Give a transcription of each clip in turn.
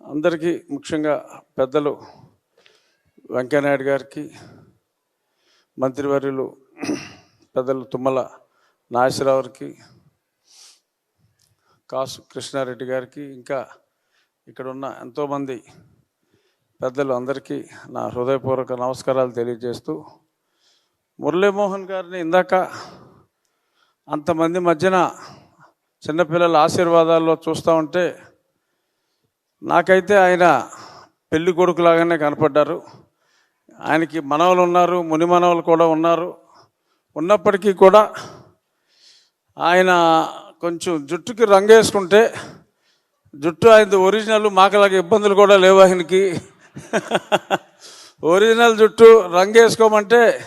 అందరికీ ముఖ్యంగా పెద్దలు వెంకయ్యనాయుడు గారికి మంత్రివర్యులు పెద్దలు తుమ్మల నాగేశ్వరరావుకి కాసు కృష్ణారెడ్డి గారికి ఇంకా ఇక్కడ ఉన్న ఎంతోమంది పెద్దలు అందరికీ నా హృదయపూర్వక నమస్కారాలు తెలియజేస్తూ మురళీమోహన్ గారిని ఇందాక అంతమంది మధ్యన చిన్నపిల్లల ఆశీర్వాదాల్లో చూస్తూ ఉంటే నాకైతే ఆయన పెళ్ళి కొడుకులాగానే కనపడ్డారు. ఆయనకి మనవలు ఉన్నారు ముని మనవలు కూడా ఉన్నారు. ఉన్నప్పటికీ కూడా ఆయన కొంచెం జుట్టుకి రంగేసుకుంటే జుట్టు ఆయనది ఒరిజినల్ మాకలాగా ఇబ్బందులు కూడా లేవు ఆయనకి. ఒరిజినల్ జుట్టు రంగేసుకోమంటే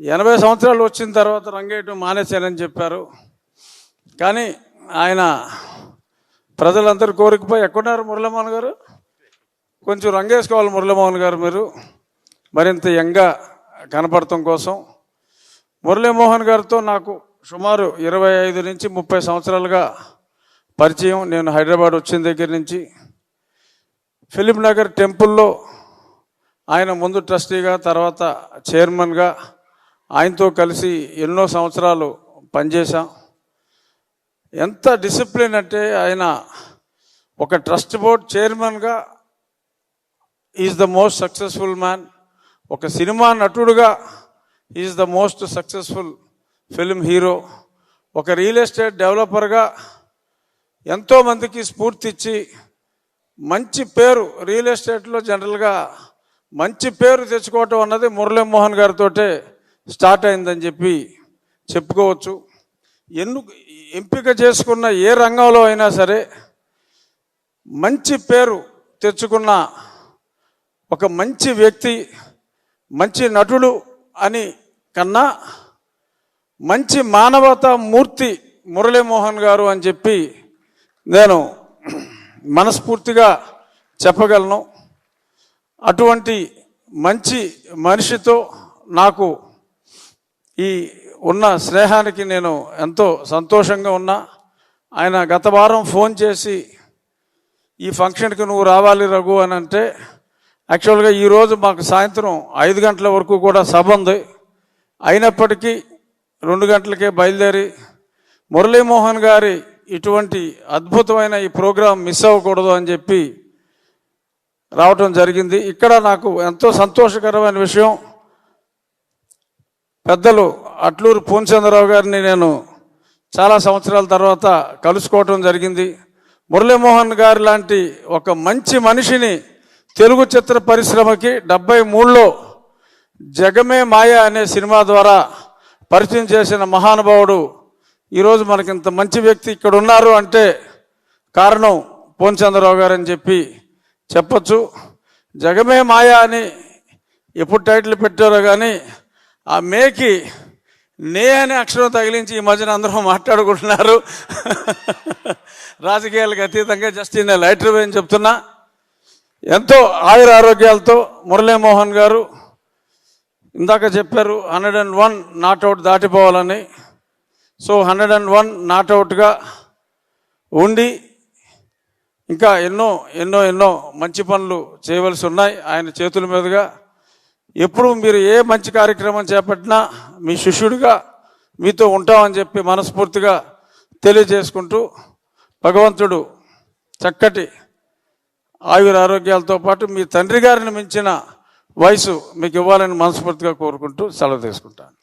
ఎనభై సంవత్సరాలు వచ్చిన తర్వాత రంగేయటం మానేశానని చెప్పారు. కానీ ఆయన ప్రజలందరూ కోరికపై ఎక్కడున్నారు మురళీమోహన్ గారు. కొంచెం రంగేసుకోవాలి మురళీమోహన్ గారు మీరు. మరింత యంగా కనపడటం కోసం. మురళీమోహన్ గారితో నాకు సుమారు ఇరవై ఐదు నుంచి ముప్పై సంవత్సరాలుగా పరిచయం. నేను హైదరాబాద్ వచ్చిన దగ్గర నుంచి. ఫిలిం నగర్ టెంపుల్లో ఆయన ముందు ట్రస్టీగా తర్వాత చైర్మన్గా ఆయనతో కలిసి ఎన్నో సంవత్సరాలు పనిచేశాం. ఎంత డిసిప్లిన్ అంటే ఆయన ఒక ట్రస్ట్ బోర్డ్ చైర్మన్గా is the most successful man. ఒక సినిమా నటుడుగా is the most successful film hero. ఒక రియల్ ఎస్టేట్ డెవలపర్గా ఎంతోమందికి స్ఫూర్తి ఇచ్చి మంచి పేరు రియల్ ఎస్టేట్లో జనరల్గా మంచి పేరు తెచ్చుకోవటం అన్నది మురళీమోహన్ గారితోటే స్టార్ట్ అయిందని చెప్పి చెప్పుకోవచ్చు. ఎన్ను ఎంపిక చేసుకున్న ఏ రంగంలో అయినా సరే మంచి పేరు తెచ్చుకున్న ఒక మంచి వ్యక్తి మంచి నటుడు అని కన్నా మంచి మానవతా మూర్తి మురళీమోహన్ గారు అని చెప్పి నేను మనస్ఫూర్తిగా చెప్పగలను. అటువంటి మంచి మనిషితో నాకు ఈ ఉన్న స్నేహానికి నేను ఎంతో సంతోషంగా ఉన్నా. ఆయన గత వారం ఫోన్ చేసి ఈ ఫంక్షన్కి నువ్వు రావాలి రఘు అని అంటే యాక్చువల్గా ఈరోజు మాకు సాయంత్రం ఐదు గంటల వరకు కూడా సభ ఉంది. అయినప్పటికీ రెండు గంటలకే బయలుదేరి మురళీమోహన్ గారి ఇటువంటి అద్భుతమైన ఈ ప్రోగ్రాం మిస్ అవ్వకూడదు అని చెప్పి రావటం జరిగింది. ఇక్కడ నాకు ఎంతో సంతోషకరమైన విషయం పెద్దలు అట్లూరు పూర్ణచంద్రరావు గారిని నేను చాలా సంవత్సరాల తర్వాత కలుసుకోవటం జరిగింది. మురళీమోహన్ గారు లాంటి ఒక మంచి మనిషిని తెలుగు చిత్ర పరిశ్రమకి డెబ్బై మూడులో జగమే మాయ అనే సినిమా ద్వారా పరిచయం చేసిన మహానుభావుడు ఈరోజు మనకి ఇంత మంచి వ్యక్తి ఇక్కడ ఉన్నారు అంటే కారణం పూర్ణచంద్రరావు గారు అని చెప్పి చెప్పచ్చు. జగమే మాయ అని ఎప్పుడు టైటిల్ పెట్టారో కానీ ఆ మేకి నే అనే అక్షరం తగిలించి ఈ మధ్యన అందరూ మాట్లాడుకుంటున్నారు. రాజకీయాలకు అతీతంగా జస్ట్ నేను లైటర్ అని చెప్తున్నా. ఎంతో ఆయుర ఆరోగ్యాలతో మురళీమోహన్ గారు ఇందాక చెప్పారు hundred and one not out దాటిపోవాలని. So hundred and one నాట్అవుట్గా ఉండి ఇంకా ఎన్నో ఎన్నో ఎన్నో మంచి పనులు చేయవలసి ఉన్నాయి. ఆయన చేతుల మీదుగా ఎప్పుడు మీరు ఏ మంచి కార్యక్రమం చేపట్టినా మీ శిష్యుడిగా మీతో ఉంటామని చెప్పి మనస్ఫూర్తిగా తెలియజేసుకుంటూ భగవంతుడు చక్కటి ఆయుర ఆరోగ్యాలతో పాటు మీ తండ్రి గారిని మించిన వయసు మీకు ఇవ్వాలని మనస్ఫూర్తిగా కోరుకుంటూ సెలవు తీసుకుంటాను.